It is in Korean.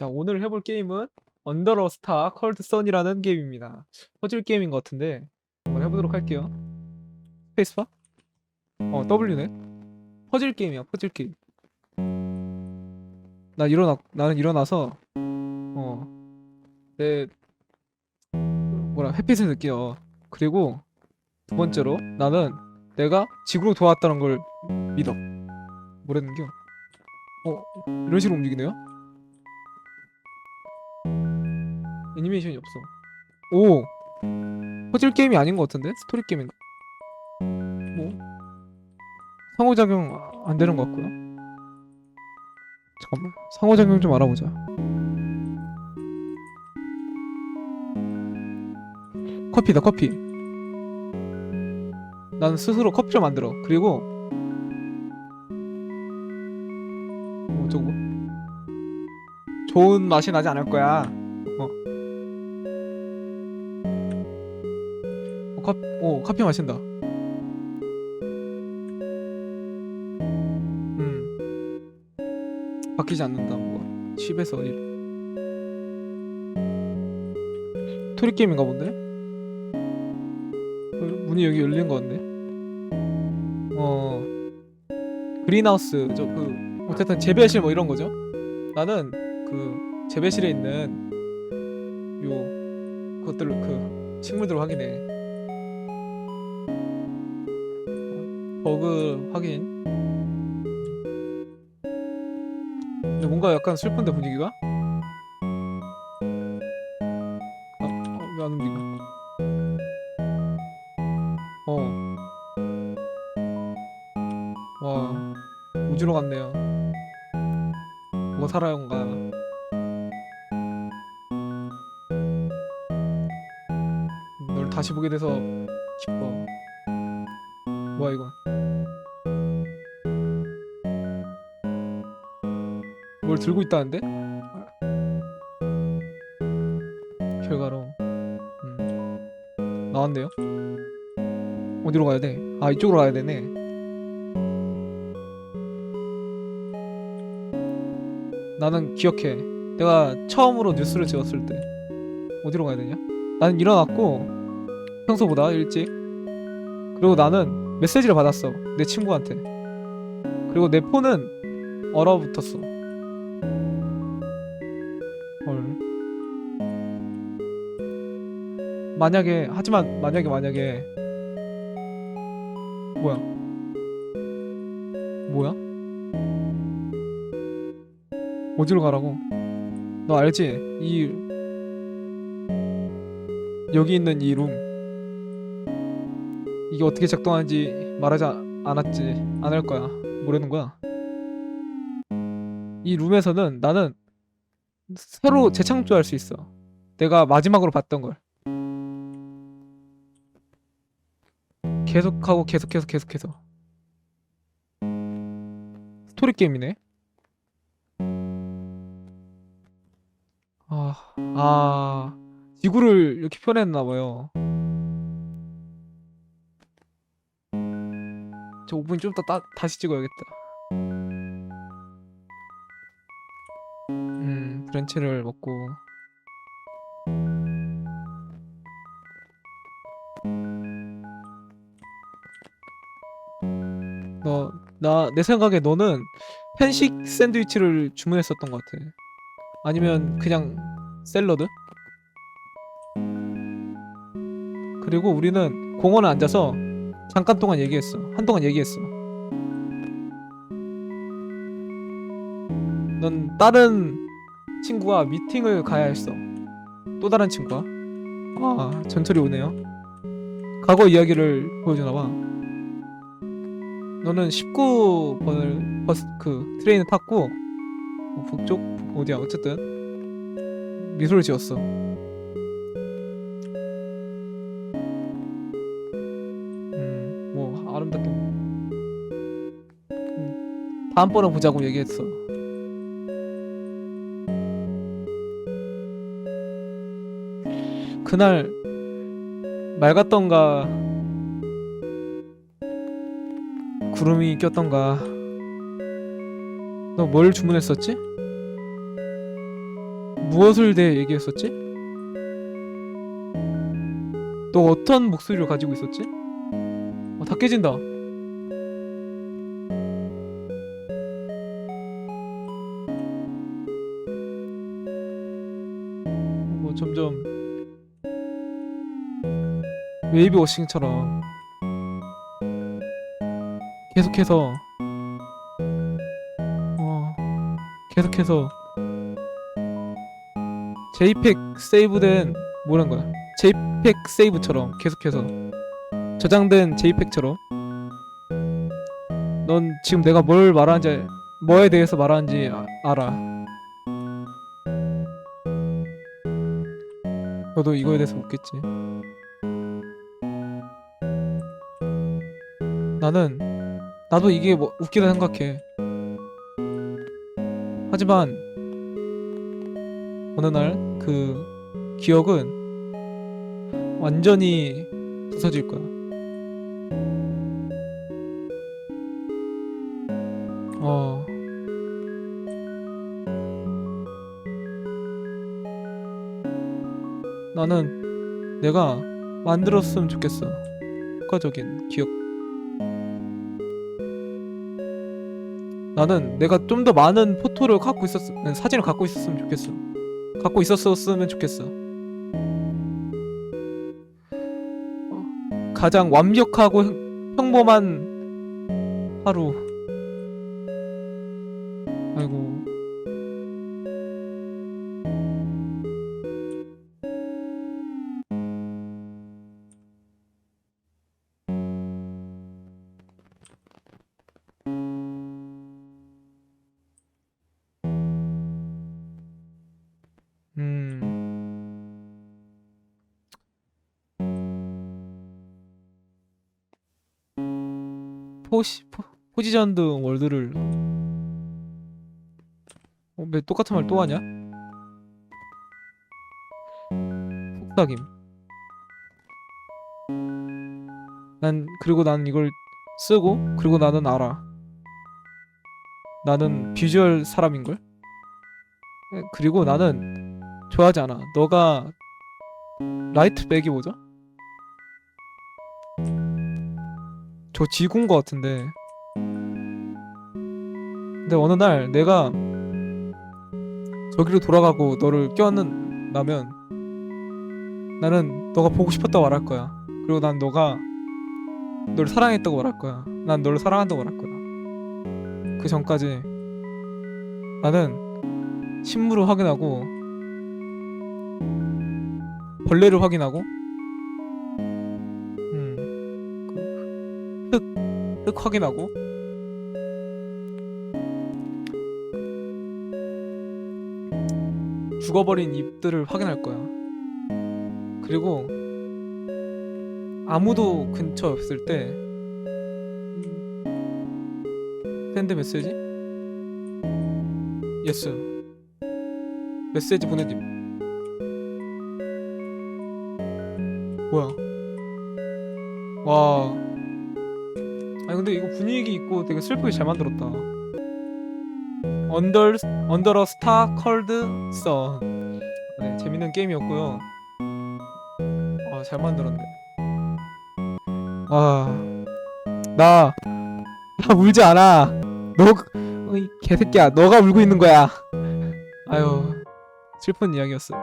자, 오늘 해볼 게임은 언더러 스타 컬드 선이라는 게임입니다. 퍼즐 게임인 것 같은데 한번 해보도록 할게요. 스페이스바? 어, W네. 퍼즐 게임이야, 퍼즐 게임. 나 일어나, 나는 일어나서 어, 내 뭐라 햇빛을 느껴. 그리고 두 번째로 나는 내가 지구로 돌아왔다는 걸 믿어. 뭐랬는겨? 어, 이런 식으로 움직이네요? 애니메이션이 없어. 오! 퍼즐 게임이 아닌 것 같은데? 스토리 게임인가? 뭐? 상호작용 안 되는 것 같고요. 잠깐만. 상호작용 좀 알아보자. 커피다, 커피. 난 스스로 커피를 만들어. 그리고 뭐 어쩌고? 좋은 맛이 나지 않을 거야. 어. 어, 커, 어, 커피 마신다. 음. 바뀌지 않는다, 뭐가. 10에서 1. 스토리 게임인가 본데? 어, 문이 여기 열리는 거 같네. 어. 그린하우스, 저 그, 어쨌든 재배실 뭐 이런 거죠. 나는 그 재배실에 있는 요 그것들을 그 식물들을 확인해. 버그 확인. 뭔가 약간 슬픈데 분위기가? 아, 어, 왜안 움직여? 어. 와, 우주로 갔네요. 뭐 살아온가? 널 다시 보게 돼서 기뻐. 뭐야 이거? 뭘 들고 있다는데? 결과로 음. 나왔네요. 어디로 가야 돼? 아 이쪽으로 가야 되네. 나는 기억해. 내가 처음으로 뉴스를 찍었을 때 어디로 가야 되냐? 나는 일어났고 평소보다 일찍 그리고 나는 메시지를 받았어 내 친구한테. 그리고 내 폰은 얼어붙었어. 헐. 만약에 하지만 만약에 만약에. 뭐야? 뭐야? 어디로 가라고? 너 알지? 이 여기 있는 이룸 이게 어떻게 작동하는지 말하지 아- 않았지 않을 거야. 모르는 거야. 이 룸에서는 나는 새로 재창조할 수 있어. 내가 마지막으로 봤던 걸. 계속하고 계속해서 계속해서. 스토리 게임이네. 아, 아 지구를 이렇게 표현했나 봐요 저 5분 좀 더 다시 찍어야겠다. 음, 브랜치를 먹고 너, 나, 내 생각에 너는 편식 샌드위치를 주문했었던 것 같아. 아니면 그냥 샐러드? 그리고 우리는 공원에 앉아서 잠깐 동안 얘기했어. 한동안 얘기했어. 넌 다른 친구와 미팅을 가야 했어. 또 다른 친구와. 아, 전철이 오네요. 과거 이야기를 보여주나 봐. 너는 19번을 버스 그 트레인을 탔고 뭐 북쪽 어디야 어쨌든 미소를 지었어. 다음번에 보자고 얘기했어. 그날 맑았던가 구름이 꼈던가 너 뭘 주문했었지? 무엇을 대해 얘기했었지? 너 어떤 목소리를 가지고 있었지? 어, 다 깨진다. 웨이브 워싱처럼 계속해서 어 계속해서 JPEG 세이브된 뭐란 거야? JPEG 세이브처럼 계속해서 저장된 JPEG처럼 넌 지금 내가 뭘 말하는지 뭐에 대해서 말하는지 아- 알아. 너도 이거에 대해서 묻겠지. 나는 나도 이게 뭐 웃기다 생각해. 하지만 어느 날 그 기억은 완전히 부서질 거야. 어. 나는 내가 만들었으면 좋겠어. 효과적인 기억. 나는 내가 좀 더 많은 포토를 갖고 있었, 사진을 갖고 있었으면 좋겠어. 갖고 있었으면 좋겠어. 어, 가장 완벽하고 평- 평범한 하루. 아이고. 포시 포, 포지션 등 월드를 어, 왜 똑같은 말 또 하냐? 속삭임. 난 그리고 난 이걸 쓰고 그리고 나는 알아. 나는 비주얼 사람인걸? 에, 그리고 나는 좋아하지 않아. 너가 라이트 백이 뭐죠? 저 지구인 것 같은데. 근데 어느 날 내가 저기로 돌아가고 너를 껴안는다면 나는 너가 보고 싶었다고 말할 거야. 그리고 난 너가 너를 사랑했다고 말할 거야. 난 너를 사랑한다고 말할 거야. 그 전까지 나는 신물을 확인하고 벌레를 확인하고 흙, 흙 확인하고. 죽어버린 잎들을 확인할 거야. 그리고 아무도 근처에 없을 때 음, 샌드 메시지? 예스 메시지 보내짐 뭐야? 와 근데 이거 분위기 있고 되게 슬프게 잘 만들었다. 언더 언더러 스타 컬드 선 네, 재밌는 게임이었고요. 아 잘 만들었네. 와 나 나 울지 않아. 너 어, 이 개새끼야. 너가 울고 있는 거야. 아유 슬픈 이야기였어